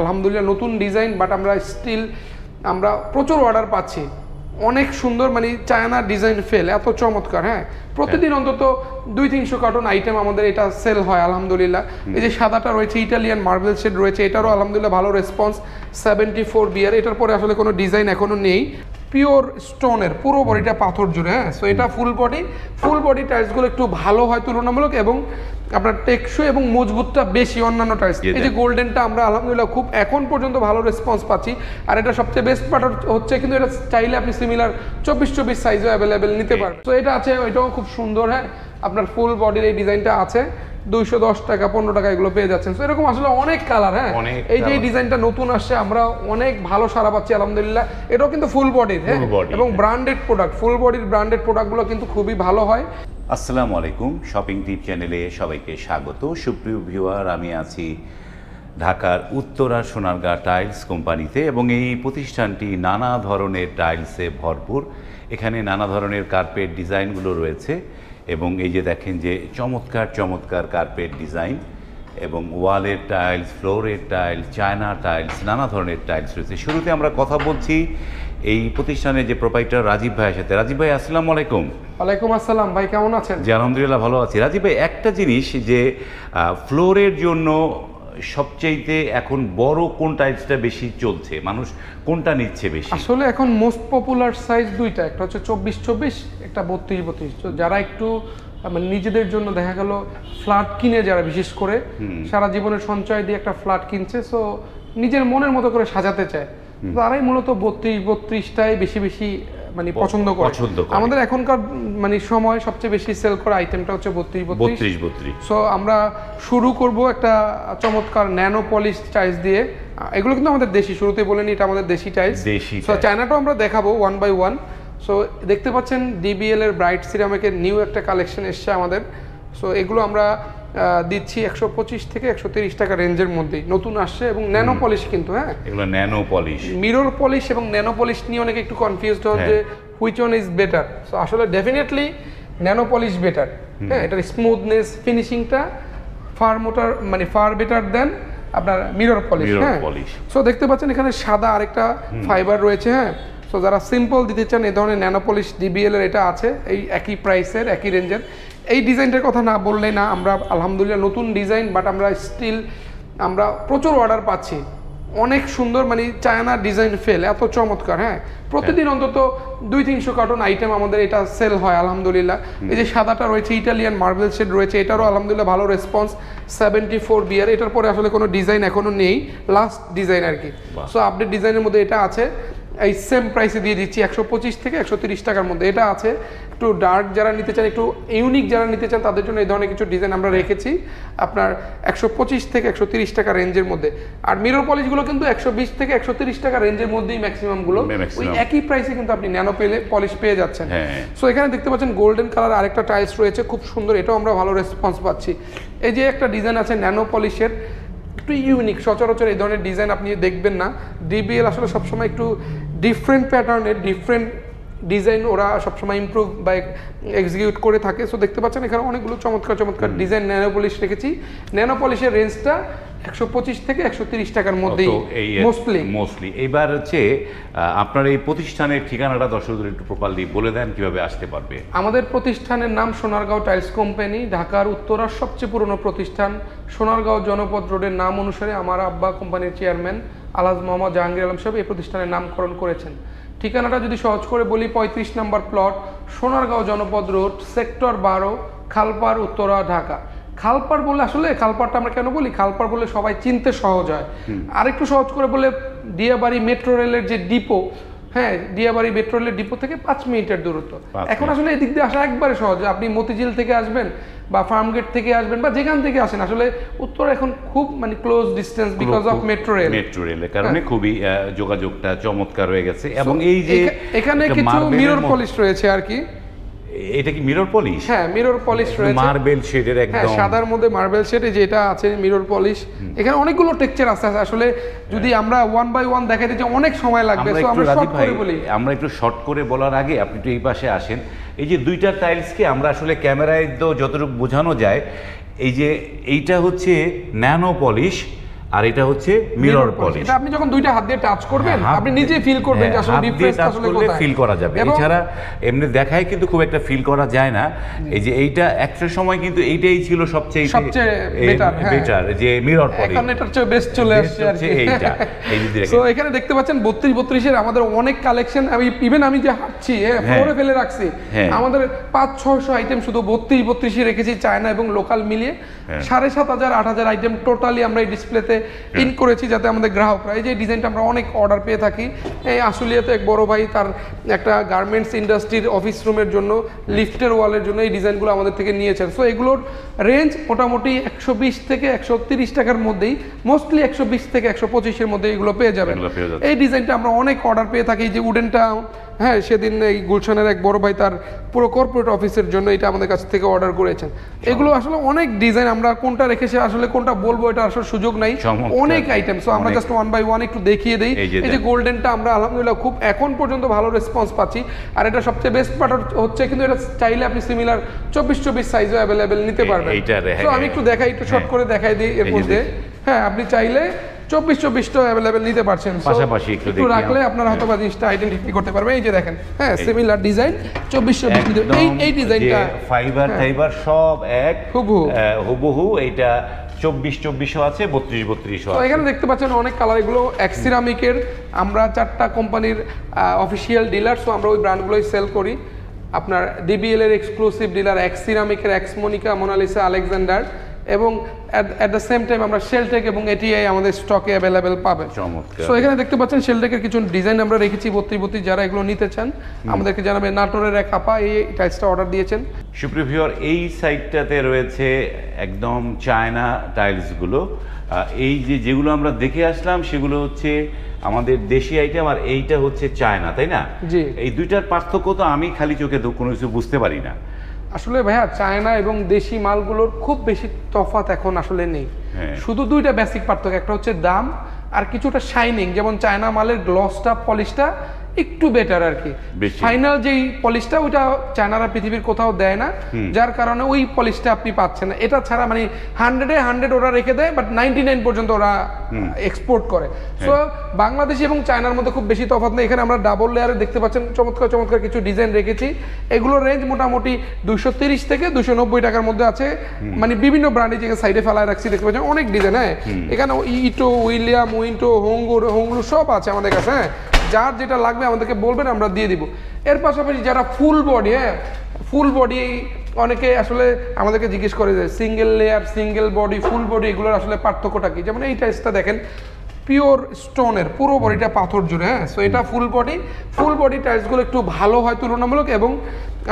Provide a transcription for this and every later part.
আলহামদুলিল্লাহ নতুন design but আমরা স্টিল আমরা প্রচুর অর্ডার পাচ্ছি। অনেক সুন্দর মানে চায়না ডিজাইন ফেল এত চমৎকার হ্যাঁ? প্রতিদিন অন্তত দুই তিনশো কার্টন আইটেম আমাদের এটা সেল হয় আলহামদুলিল্লাহ। এই যে সাদাটা রয়েছে ইটালিয়ান মার্বেল শেড রয়েছে এটারও আলহামদুলিল্লাহ ভালো রেসপন্স সেভেন্টি ফোর বিয়ার এটার পরে আসলে কোনো ডিজাইন এখনও নেই। পিওর স্টোনের পুরো বডিটা পাথর জুড়ে হ্যাঁ? সো এটা ফুল বডি ফুল বডি টাইলসগুলো একটু ভালো হয় তুলনামূলক এবং আপনার টেকসই এবং মজবুতটা বেশি অন্যান্য টাইলস জি, এই যে গোল্ডেনটা আমরা আলহামদুলিল্লাহ খুব এখন পর্যন্ত ভালো রেসপন্স পাচ্ছি। আর এটা সবচেয়ে বেস্ট পার্ট হচ্ছে কিন্তু এটা চাইলে আপনি সিমিলার চব্বিশ চব্বিশ সাইজও অ্যাভেলেবেল নিতে পারবেন। তো এটা আছে ওইটাও খুব সুন্দর হ্যাঁ? আপনার ফুল বডির এই ডিজাইনটা আছে। দুইশো দশ টাকা পনেরো টাকা এগুলো পেয়ে যাচ্ছেন। তো এরকম আসলে অনেক কালার হ্যাঁ? অনেক এই যে ডিজাইনটা নতুন আসছে আমরা অনেক ভালো সারা পাচ্ছি আলহামদুলিল্লাহ। এটাও কিন্তু ফুল বডির হ্যাঁ? এবং। ব্র্যান্ডেড প্রোডাক্ট ফুল বডির ব্র্যান্ডেড প্রোডাক্টগুলো কিন্তু খুবই ভালো হয়। আসসালামু আলাইকুম শপিং টিপ চ্যানেলে সবাইকে স্বাগত। সুপ্রিয় ভিউয়ার আমি আছি ঢাকার উত্তরা সোনারগাঁ টাইলস কোম্পানিতে এবং এই প্রতিষ্ঠানটি নানা ধরনের টাইলসে ভরপুর। এখানে নানা ধরনের কার্পেট ডিজাইনগুলো রয়েছে। এবং এই যে দেখেন যে চমৎকার চমৎকার কার্পেট ডিজাইন এবং ওয়ালের টাইলস ফ্লোরের টাইলস চায়না টাইলস নানা ধরনের টাইলস রয়েছে। শুরুতে আমরা কথা বলছি এই প্রতিষ্ঠানের যে প্রোপাইটার রাজীব ভাইয়ের সাথে। রাজীব ভাই আসসালামু আলাইকুম। ওয়ালাইকুম আসসালাম ভাই কেমন আছেন? জি আলহামদুলিল্লাহ ভালো আছি। রাজীব ভাই একটা জিনিস যে ফ্লোরের জন্য সবচাইতে এখন বড় কোন টাইপসটা বেশি চলছে? মানুষ কোনটা নিচ্ছে বেশি? আসলে এখন মোস্ট পপুলার সাইজ দুইটা। একটা হচ্ছে চব্বিশ চব্বিশ একটা বত্রিশ বত্রিশ। তো যারা একটু মানে নিজেদের জন্য দেখা গেল ফ্ল্যাট কিনে যারা বিশেষ করে সারা জীবনের সঞ্চয় দিয়ে একটা ফ্ল্যাট কিনছে সো নিজের মনের মতো করে সাজাতে চায়। তারাই মূলত বত্রিশ বত্রিশটাই বেশি বেশি মানে পছন্দ করে। আমাদের এখনকার মানে সময় সবচেয়ে বেশি সেল করা আইটেমটা হচ্ছে বত্রিশ বত্রিশ। বত্রিশ বত্রিশ। সো আমরা শুরু করব একটা চমৎকার ন্যানো পলিশ টাইলস দিয়ে। এগুলো কিন্তু আমাদের দেশি শুরুতে বলেনি এটা আমাদের দেশি টাইলস দেশি সো চায়নাটাও আমরা দেখাবো ওয়ান বাই ওয়ান সো দেখতে পাচ্ছেন ডিবিএল এর ব্রাইট সিরামিকের নিউ একটা কালেকশন এসছে আমাদের। সো এগুলো আমরা দিচ্ছি একশো পঁচিশ থেকে একশো তিরিশ টাকা রেঞ্জের মধ্যেই। নতুন আসছে এবং ন্যানো পলিশ কিন্তু হ্যাঁ? এগুলো ন্যানো পলিশ মিরর পলিশ এবং ন্যানো পলিশ নিয়ে অনেকে একটু কনফিউজড হন হ্যাঁ। যে which one is better so আসলে ডেফিনেটলি ন্যানো পলিশ বেটার হ্যাঁ এটার স্মুথনেস ফিনিশিংটা ফার মোটার মানে ফার বেটার দেন আপনার মিরর পলিশ হ্যাঁ। সো দেখতে পাচ্ছেন এখানে সাদা আরেকটা ফাইবার রয়েছে হ্যাঁ? সো যারা সিম্পল দিতে চান এই ধরনের ন্যানো পলিশ ডিবিএল এর এটা আছে এই একই প্রাইসের একই রেঞ্জের এই ডিজাইনটার কথা না বললে না আমরা আলহামদুলিল্লাহ নতুন ডিজাইন বাট আমরা স্টিল আমরা প্রচুর অর্ডার পাচ্ছি। অনেক সুন্দর মানে চায়না ডিজাইন ফেল এত চমৎকার হ্যাঁ? প্রতিদিন অন্তত দুই তিনশো কার্টন আইটেম আমাদের এটা সেল হয় আলহামদুলিল্লাহ। এই যে সাদাটা রয়েছে ইটালিয়ান মার্বেল শেড রয়েছে এটারও আলহামদুলিল্লাহ ভালো রেসপন্স সেভেন্টি ফোর বিয়ার এটার পরে আসলে কোনো ডিজাইন এখনও নেই লাস্ট ডিজাইন আর কি। সো আপডেট ডিজাইনের মধ্যে এটা আছে। এই সেম প্রাইসে দিয়ে দিচ্ছি একশো পঁচিশ থেকে একশো তিরিশ টাকার মধ্যে। এটা আছে একটু ডার্ক যারা নিতে চান একটু ইউনিক যারা নিতে চান তাদের জন্য এই ধরনের কিছু ডিজাইন আমরা রেখেছি আপনার একশো পঁচিশ থেকে একশো তিরিশ টাকা রেঞ্জের মধ্যে। আর মিরর পলিশগুলো কিন্তু একশো বিশ থেকে একশো তিরিশ টাকা রেঞ্জের মধ্যেই ম্যাক্সিমামগুলো। ওই একই প্রাইসে কিন্তু আপনি ন্যানো পেলে পলিশ পেয়ে যাচ্ছেন। হ্যাঁ। সো এখানে দেখতে পাচ্ছেন গোল্ডেন কালার আরেকটা টাইলস রয়েছে খুব সুন্দর এটাও আমরা ভালো রেসপন্স পাচ্ছি। এই যে একটা ডিজাইন আছে ন্যানো পলিশের একটু ইউনিক সচরাচর এই ধরনের ডিজাইন আপনি দেখবেন না। ডিবিএল আসলে সবসময় একটু ডিফারেন্ট প্যাটার্নের ডিফারেন্ট ডিজাইন ওরা সবসময় ইম্প্রুভ বা এক্সিকিউট করে থাকে। সো দেখতে পাচ্ছেন এখানে অনেকগুলো চমৎকার চমৎকার ডিজাইন ন্যানোপলিশ রেখেছি। ন্যানোপলিশের রেঞ্জটা একশো পঁচিশ থেকে একশো তিরিশ টাকার মধ্যেই মোস্টলি মোস্টলি এবার হচ্ছে আপনার এই প্রতিষ্ঠানের ঠিকানাটা দর্শকদের একটু প্রপারলি বলে দেন কীভাবে আসতে পারবে। আমাদের প্রতিষ্ঠানের নাম সোনারগাঁও টাইলস কোম্পানি ঢাকার উত্তরার সবচেয়ে পুরনো প্রতিষ্ঠান। সোনারগাঁও জনপদ রোডের নাম অনুসারে আমার আব্বা কোম্পানির চেয়ারম্যান আলাজ মোহাম্মদ জাহাঙ্গীর আলম সাহেব এই প্রতিষ্ঠানের নামকরণ করেছেন। ঠিকানাটা যদি সহজ করে বলি পঁয়ত্রিশ নম্বর প্লট সোনারগাঁও জনপদ রোড সেক্টর বারো খালপাড় উত্তরা ঢাকা। খালপাড় বলে আসলে খালপারটা আমরা কেন বলি? খালপার বলে সবাই চিনতে সহজ হয়। আরেকটু সহজ করে বলে দিয়াবাড়ি মেট্রো রেলের যে ডিপো হ্যাঁ দিয়াবাড়ি মেট্রো রেলের ডিপো থেকে পাঁচ মিনিটের দূরত্ব। এখন আসলে এদিক দিয়ে আসা একবারে সহজ। আপনি মতিঝিল থেকে আসবেন বা ফার্মগেট থেকে আসবেন বা যেখান থেকে আসেন আসলে উত্তর এখন খুব মানে close distance because of metro rail metro রেলের কারণে খুবই আহ, যোগাযোগটা চমৎকার হয়ে গেছে। এবং এই যে এখানে কিছু মিরর পলিশ রয়েছে আর কি। এটা কি মিরর পলিশ হ্যাঁ মিরর পলিশ রয়েছে। মার্বেল শেডের হ্যাঁ সাদার মধ্যে মার্বেল সেটে যেটা আছে মিরর পলিশ এখানে অনেকগুলো টেক্সচার আছে। আসলে যদি আমরা ওয়ান বাই ওয়ান দেখাতে যে অনেক সময় লাগবে। একটু আমরা শর্ট করে বলি। আমরা একটু শর্ট করে বলার আগে আপনি একটু এই পাশে আসেন। এই যে দুইটা টাইলসকে আমরা আসলে ক্যামেরায় তো যতটুকু বোঝানো যায় এই যে এইটা হচ্ছে ন্যানো পলিশ আর এটা হচ্ছে মিরর পলিশ এটা আপনি যখন দুইটা হাত দিয়ে টাচ করবেন হ্যাঁ, আপনি নিজে ফিল করবেন যে হ্যাঁ, আসলে ডিফারেন্স আসলে কোথায় ফিল করা যাবে এছাড়া এমনি দেখায় কিন্তু খুব একটা ফিল করা যায় না এই যে এইটা একটা সময় কিন্তু এইটাই ছিল সবচেয়ে সবচেয়ে better, হ্যাঁ। বেটার যে মিরর পলিশ এখন এটার চেয়ে বেস্ট চলে আসছে আর কি এইটা। এই যে দেখেন। সো এখানে দেখতে পাচ্ছেন বত্রিশ বত্রিশের আমাদের অনেক কালেকশন আমি ইভেন আমি যে হাঁটছি ফ্লোরে ফেলে রাখছি। আমাদের পাঁচ ছয়শো আইটেম শুধু বত্রিশ বত্রিশে রেখেছি চায়না এবং লোকাল মিলিয়ে। সাড়ে সাত হাজার আট হাজার আইটেম টোটালি আমরা এই ডিসপ্লেতে ইন করেছি যাতে আমাদের গ্রাহকরা এই যে ডিজাইনটা আমরা অনেক অর্ডার পেয়ে থাকি। এই আশুলিয়াতে এক বড় ভাই তার একটা গার্মেন্টস ইন্ডাস্ট্রির অফিস রুমের জন্য লিফটের ওয়ালের জন্য এই ডিজাইনগুলো আমাদের থেকে নিয়েছেন। সো এগুলোর রেঞ্জ মোটামুটি একশো বিশ থেকে একশো তিরিশ টাকার মধ্যেই মোস্টলি একশো বিশ থেকে একশো পঁচিশের মধ্যে এগুলো পেয়ে যাবেন। এই ডিজাইনটা আমরা অনেক অর্ডার পেয়ে থাকি যে উডেনটা হ্যাঁ সেদিন এই গুলশানের এক বড় ভাই তার পুরো কর্পোরেট অফিসের জন্য এটা আমাদের কাছ থেকে অর্ডার করেছেন। এগুলো আসলে অনেক ডিজাইন আমরা কোনটা রেখেছি আসলে কোনটা বলব এটা আসলে সুযোগ নাই। অনেক আইটেম সো আমরা জাস্ট ওয়ান বাই ওয়ান একটু দেখিয়ে দিই। এই যে। গোল্ডেনটা আমরা আলহামদুলিল্লাহ খুব এখন পর্যন্ত ভালো রেসপন্স পাচ্ছি। আর এটা সবচেয়ে বেস্ট পার্ট হচ্ছে কিন্তু এটা চাইলে আপনি সিমিলার চব্বিশ চব্বিশ সাইজও অ্যাভেলেবেল নিতে পারবেন। তো হ্যাঁ, আমি একটু দেখাই একটু শর্ট হ্যাঁ। করে দেখাই দিই এর মধ্যে। হ্যাঁ আপনি চাইলে চব্বিশ চব্বিশটা অ্যাভেলেবেল নিতে পারছেন। পাশাপাশি একটু রাখলে আমরা। আপনারা হয়তো বা জিনিসটা আইডেন্টিফাই করতে পারবেন। এই যে দেখেন হ্যাঁ সিমিলার ডিজাইন চব্বিশ চব্বিশ এই এই ডিজাইনটা ফাইবার টাইবার সব এক হুবহু। হুবহু এইটা চব্বিশ চব্বিশও আছে বত্রিশ বত্রিশও আছে। এখানে দেখতে পাচ্ছেন অনেক কালার এগুলো এক্সিরামিকের আমরা চারটা কোম্পানির অফিসিয়াল ডিলার সো আমরা ওই ব্র্যান্ডগুলোই সেল করি। আপনার ডিবিএল এর এক্সক্লুসিভ ডিলার এক্সিরামিকের এক্সমোনিকা মোনালিসা আলেকজান্ডার এবং অ্যাট দ্য সেম টাইম আমরা শেলটেক এবং এটিআই আমাদের স্টকে অ্যাভেলেবেল চমৎকার। সো এখানে দেখতে পাচ্ছেন শেলটেকের কিছু ডিজাইন আমরা রেখেছি বত্রি বত্রি যারা এগুলো নিতে চান। আমাদেরকে জানাবেন নাটোরের এক আপা এই টাইলসটা অর্ডার দিয়েছেন। সুপ্রিভিওর এই সাইডটাতে রয়েছে একদম চায়না টাইলসগুলো এই যে যেগুলো আমরা দেখে আসলাম সেগুলো হচ্ছে আমাদের দেশি আইটেম আর এইটা হচ্ছে চায়না তাই না। এই দুইটার পার্থক্য তো আমি খালি চোখে কোনো কিছু বুঝতে পারি না। আসলে ভাইয়া চায়না এবং দেশি মালগুলোর খুব বেশি তফাত এখন আসলে নেই হ্যাঁ। শুধু দুইটা বেসিক পার্থক্য একটা হচ্ছে দাম আর কিছুটা শাইনিং যেমন চায়না মালের গ্লসটা পলিশটা একটু বেটার আর কি। ফাইনাল যেই পলিশটা ওইটা চায়নারা পৃথিবীর কোথাও দেয় না। যার কারণে ওই পলিশটা আপনি পাচ্ছেন না। এটা ছাড়া মানে হান্ড্রেডে হান্ড্রেড ওরা রেখে দেয় বাট নাইনটি নাইন পর্যন্ত ওরা এক্সপোর্ট করে। সো বাংলাদেশ এবং চায়নার মধ্যে খুব বেশি তফাৎ নেই। এখানে আমরা ডাবল লেয়ারে দেখতে পাচ্ছেন চমৎকার চমৎকার কিছু ডিজাইন রেখেছি। এগুলোর রেঞ্জ মোটামুটি দুশো তিরিশ থেকে দুশো নব্বই টাকার মধ্যে আছে। মানে বিভিন্ন ব্র্যান্ডে যে সাইডে ফেলায় রাখছি দেখতে পাচ্ছেন অনেক ডিজাইন হ্যাঁ। এখানে ইটো উইলিয়াম উইন্টো হোঙ্গুর হোংলু সব আছে আমাদের কাছে হ্যাঁ। যার যেটা লাগবে আমাদেরকে বলবেন, আমরা দিয়ে দিব। এর পাশাপাশি যারা ফুল বডি হ্যাঁ ফুল বডি অনেকে আসলে আমাদেরকে জিজ্ঞেস করে যে single layer single body full body এগুলোর আসলে পার্থক্যটা কি? যেমন এই টাইসটা দেখেন পিওর স্টোনের পুরো বডিটা পাথর জুড়ে হ্যাঁ? সো এটা ফুল বডি ফুল বডি টাইলসগুলো একটু ভালো হয় তুলনামূলক এবং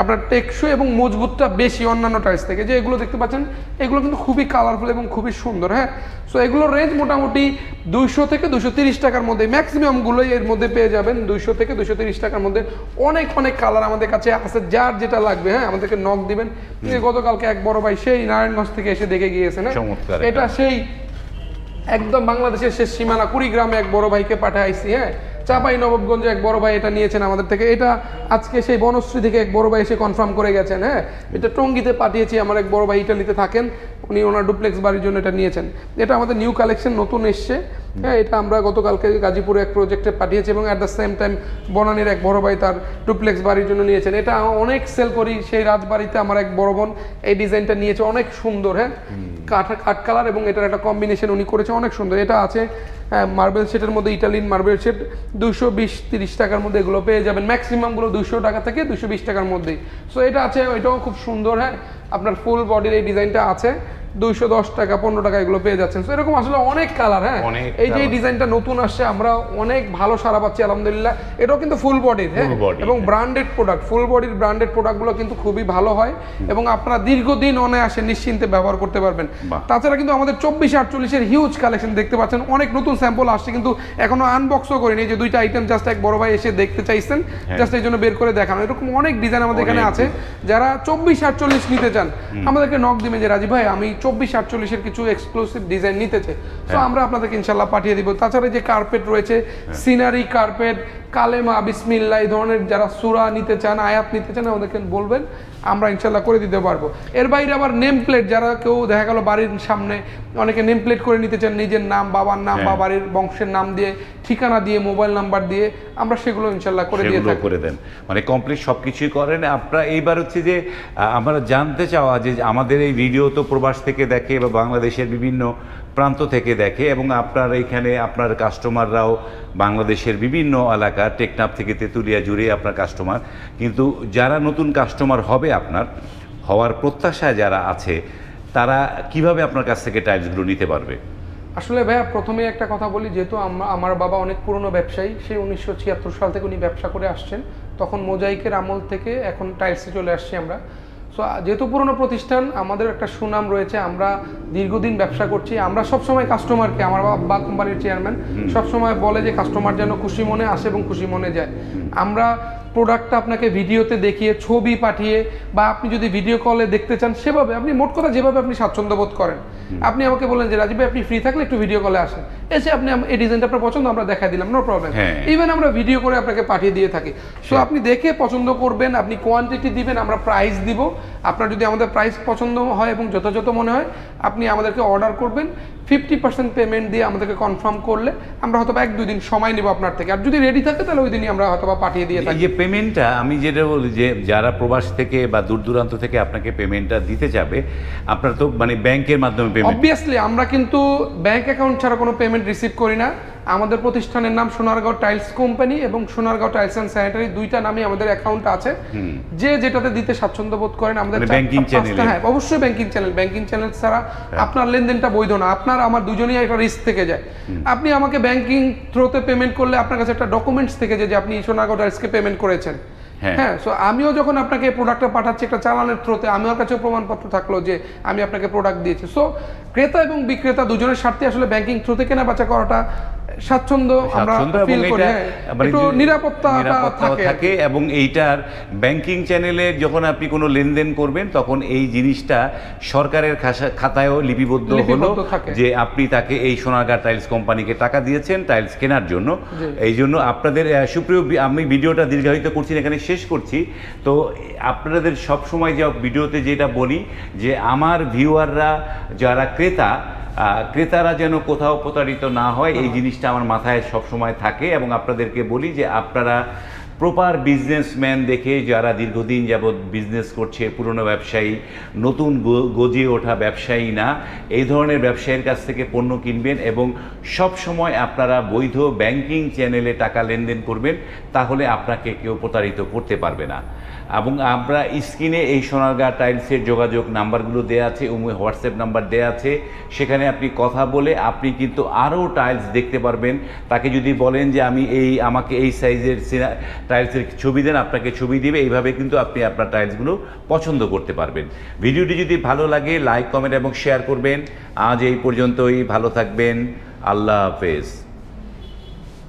আপনার টেকসই এবং মজবুতটা বেশি অন্যান্য টাইলস থেকে। যে এগুলো দেখতে পাচ্ছেন এগুলো কিন্তু খুবই কালারফুল এবং খুবই সুন্দর হ্যাঁ? সো এগুলোর রেঞ্জ মোটামুটি দুইশো থেকে দুশো তিরিশ টাকার মধ্যে ম্যাক্সিমামগুলোই এর মধ্যে পেয়ে যাবেন দুইশো থেকে দুশো তিরিশ টাকার মধ্যে। অনেক অনেক কালার আমাদের কাছে আছে যার যেটা লাগবে হ্যাঁ? আমাদেরকে নখ দিবেন। গতকালকে এক বড় ভাই সেই নারায়ণগঞ্জ থেকে এসে দেখে গিয়েছে? চমৎকার এটা। সেই একদম বাংলাদেশের শেষ সীমানা, কুড়িগ্রামে এক বড় ভাইকে পাঠাইছি হ্যাঁ? চাপাই, নবাবগঞ্জে এক বড় ভাই এটা নিয়েছেন আমাদের থেকে। এটা আজকে সেই বনশ্রী থেকে এক বড় ভাই এসে কনফার্ম করে গেছেন হ্যাঁ? এটা টঙ্গিতে পাঠিয়েছি, আমার এক বড় ভাই ইটালিতে থাকেন। উনি ওনার ডুপ্লেক্স বাড়ির জন্য এটা নিয়েছেন। এটা আমাদের নিউ কালেকশন নতুন এসছে। হ্যাঁ এটা আমরা গতকালকে গাজীপুরে এক প্রজেক্টে পাঠিয়েছি এবং অ্যাট দ্য সেম টাইম বনানীর এক বড় ভাই তার ডুপ্লেক্স বাড়ির জন্য নিয়েছেন। এটা অনেক সেল করি সেই রাজবাড়িতে আমার এক বড় বোন এই ডিজাইনটা নিয়েছে অনেক সুন্দর হ্যাঁ। কাঠ কাঠ কালার এবং এটার একটা কম্বিনেশন উনি করেছে অনেক সুন্দর। এটা আছে মার্বেল সেটের মধ্যে ইটালিয়ান মার্বেল সেট দুশো বিশ তিরিশ টাকার মধ্যে এগুলো পেয়ে যাবেন। ম্যাক্সিমামগুলো দুশো টাকা থেকে দুশো বিশ টাকার মধ্যেই। সো এটা আছে এটাও খুব সুন্দর হ্যাঁ। আপনার ফুল বডির এই ডিজাইনটা আছে। দুইশো দশ টাকা পনেরো টাকা এগুলো পেয়ে যাচ্ছেন। এরকম আসলে অনেক কালার হ্যাঁ? এই যে ডিজাইনটা নতুন আসছে আমরা অনেক ভালো সারা পাচ্ছি আলহামদুলিল্লাহ। এটাও কিন্তু ফুল বডির হ্যাঁ? এবং হ্যাঁ। ব্র্যান্ডেড প্রোডাক্ট ফুল বডির ব্র্যান্ডেড প্রোডাক্টগুলো কিন্তু খুবই ভালো হয়। এবং আপনারা দীর্ঘদিন অনায়াসে নিশ্চিন্তে ব্যবহার করতে পারবেন। তাছাড়া কিন্তু আমাদের চব্বিশ আটচল্লিশের হিউজ কালেকশন দেখতে পাচ্ছেন। অনেক নতুন স্যাম্পল আসছে কিন্তু এখনও আনবক্সও করিনি। যে দুইটা আইটেম জাস্ট এক বড় ভাই এসে দেখতে চাইছেন জাস্ট এই জন্য বের করে দেখানো। এরকম অনেক ডিজাইন আমাদের এখানে আছে। যারা চব্বিশ আটচল্লিশ নিতে চান আমাদেরকে নক দিবেন যে রাজীব ভাই আমি চব্বিশ আটচল্লিশের কিছু এক্সক্লুসিভ ডিজাইন নিতে চাই তো আমরা আপনাদেরকে ইনশাল্লাহ পাঠিয়ে দিব। তাছাড়া যে কার্পেট রয়েছে সিনারি কার্পেট কালেমা বিসমিল্লা এই ধরনের যারা সুরা নিতে চান আয়াত নিতে চান আমাদেরকে বলবেন। আমরা ইনশাল্লাহ করে দিতে পারব। এর বাইরে আবার নেম প্লেট যারা কেউ দেখা গেল বাড়ির সামনে অনেকে নেম প্লেট করে নিতে চান নিজের নাম বাবার নাম বা হ্যাঁ। বাড়ির বংশের নাম দিয়ে ঠিকানা দিয়ে মোবাইল নাম্বার দিয়ে আমরা সেগুলো ইনশাল্লাহ করে দিয়ে থাকি। করে দেন। মানে কমপ্লিট সব কিছুই করেন। আপনারা এইবার হচ্ছে যে আমরা জানতে চাওয়া যে আমাদের এই ভিডিও তো প্রবাস থেকে দেখে বা বাংলাদেশের বিভিন্ন প্রান্ত থেকে দেখে এবং আপনার এইখানে আপনার কাস্টমাররাও বাংলাদেশের বিভিন্ন এলাকা, টেকনাফ থেকে তেঁতুলিয়া জুড়ে আপনার কাস্টমার। কিন্তু যারা নতুন কাস্টমার হবে আপনার, হওয়ার প্রত্যাশায় যারা আছে, তারা কীভাবে আপনার কাছ থেকে টাইলসগুলো নিতে পারবে? আসলে ভাইয়া প্রথমে একটা কথা বলি, যেহেতু আমা- আমার বাবা অনেক পুরনো ব্যবসায়ী, সেই উনিশশো ছিয়াত্তর সাল থেকে উনি ব্যবসা করে আসছেন। তখন মোজাইকের আমল থেকে এখন টাইলসে চলে আসছি আমরা। সো যেহেতু পুরনো প্রতিষ্ঠান আমাদের একটা সুনাম রয়েছে আমরা দীর্ঘদিন ব্যবসা করছি। আমরা সবসময় কাস্টমারকে আমার বা কোম্পানির চেয়ারম্যান সবসময় বলে যে কাস্টমার যেন খুশি মনে আসে এবং খুশি মনে যায়। আমরা প্রোডাক্টটা আপনাকে ভিডিওতে দেখিয়ে ছবি পাঠিয়ে বা আপনি যদি ভিডিও কলে দেখতে চান সেভাবে আপনি মোট কথা যেভাবে আপনি স্বাচ্ছন্দ্য বোধ করেন। আপনি আমাকে বললেন যে রাজীব ভাই আপনি ফ্রি থাকলে একটু ভিডিও কলে আসেন। এসে আপনি এই ডিজাইনটা আপনার পছন্দ আমরা দেখাই দিলাম নো প্রবলেম হ্যাঁ। ইভেন আমরা ভিডিও করে আপনাকে পাঠিয়ে দিয়ে থাকি। সো আপনি দেখে পছন্দ করবেন আপনি কোয়ান্টিটি দিবেন আমরা প্রাইস দিব। আপনার যদি আমাদের প্রাইস পছন্দ হয় এবং যথাযথ মনে হয় আপনি আমাদেরকে অর্ডার করবেন। ফিফটি পার্সেন্ট পেমেন্ট দিয়ে আমাদেরকে কনফার্ম করলে আমরা হয়তো এক দুই দিন সময় নেব আপনার থেকে। আর যদি রেডি থাকে তাহলে ওই দিনই আমরা হয়তো পাঠিয়ে দিয়ে থাকি। যে পেমেন্টটা আমি যেটা বলি যে যারা প্রবাস থেকে বা দূর দূরান্ত থেকে আপনাকে পেমেন্টটা দিতে যাবে আপনার তো মানে ব্যাংকের মাধ্যমে পেমেন্ট অবভিয়াসলি আমরা কিন্তু ব্যাংক অ্যাকাউন্ট ছাড়া কোনো পেমেন্ট রিসিভ করি না। আমাদের প্রতিষ্ঠানের নাম সোনারগাঁও টাইলস কোম্পানি এবং সোনারগাঁও টাইলস অ্যান্ড স্যানিটারি দুইটা নামে আমাদের অ্যাকাউন্ট আছে। যে যেটাতে দিতে স্বাচ্ছন্দ্য বোধ করেন আমাদের পাঁচটা- channel-এ। হ্যাঁ অবশ্যই ব্যাংকিং চ্যানেল ব্যাংকিং চ্যানেল ছাড়া আপনার লেনদেনটা বৈধ না আপনার আমার দুজনেই একটা রিস্ক থেকে যায়। আপনি আমাকে ব্যাংকিং থ্রোতে পেমেন্ট করলে আপনার কাছে একটা ডকুমেন্টস থেকে যায় যে আপনি সোনারগাঁও টাইলসকে পেমেন্ট করেছেন। হ্যাঁ। হ্যাঁ সো আমিও যখন আপনাকে প্রোডাক্টটা পাঠাচ্ছি একটা চালানের থ্রোতে আমার কাছেও প্রমাণপত্র থাকল যে আমি আপনাকে প্রোডাক্ট দিয়েছি। সো ক্রেতা এবং বিক্রেতা দুজনের স্বার্থে আসলে ব্যাংকিং থ্রুতে কেনা বেচা করাটা স্বাচ্ছন্দ্য আমরা ফিল করি। হ্যাঁ। মানে একটু নিরাপত্তাটা থাকে। এবং এইটার ব্যাংকিং চ্যানেলে যখন আপনি কোনো লেনদেন করবেন তখন এই জিনিসটা সরকারের খাতায়ও লিপিবদ্ধ হলো যে আপনি তাকে এই সোনারগাঁ টাইলস কোম্পানিকে টাকা দিয়েছেন টাইলস কেনার জন্য। এই জন্য আপনাদের সুপ্রিয় আমি ভিডিওটা দীর্ঘায়িত করছি এখানে শেষ করছি। তো আপনাদের সব সময় যে ভিডিওতে যেটা বলি যে আমার ভিউয়াররা যারা ক্রেতা ক্রেতারা যেন কোথাও প্রতারিত না হয় এই জিনিসটা আমার মাথায় সব সময় থাকে এবং আপনাদেরকে বলি যে আপনারা প্রপার বিজনেসম্যান দেখে যারা দীর্ঘদিন যাবৎ বিজনেস করছে পুরনো ব্যবসায়ী নতুন গো- গজিয়ে ওঠা ব্যবসায়ী না এই ধরনের ব্যবসায়ীর কাছ থেকে পণ্য কিনবেন এবং সব সময় আপনারা বৈধ ব্যাংকিং চ্যানেলে টাকা লেনদেন করবেন তাহলে আপনাকে কেউ প্রতারিত করতে পারবে না। এবং আমরা স্ক্রিনে এই সোনারগাঁ টাইলসের যোগাযোগ নাম্বারগুলো দেওয়া আছে, এবং হোয়াটসঅ্যাপ নাম্বার দেওয়া আছে। সেখানে আপনি কথা বলে আপনি কিন্তু আরও টাইলস দেখতে পারবেন। তাকে যদি বলেন যে আমি এই, আমাকে এই সাইজের টাইলসের ছবি দেন, আপনাকে ছবি দিবে। এইভাবে কিন্তু আপনি আপনার টাইলসগুলো পছন্দ করতে পারবেন। ভিডিওটি যদি ভালো লাগে, লাইক, কমেন্ট এবং শেয়ার করবেন। আজ এই পর্যন্তই। ভালো থাকবেন। আল্লাহ হাফেজ।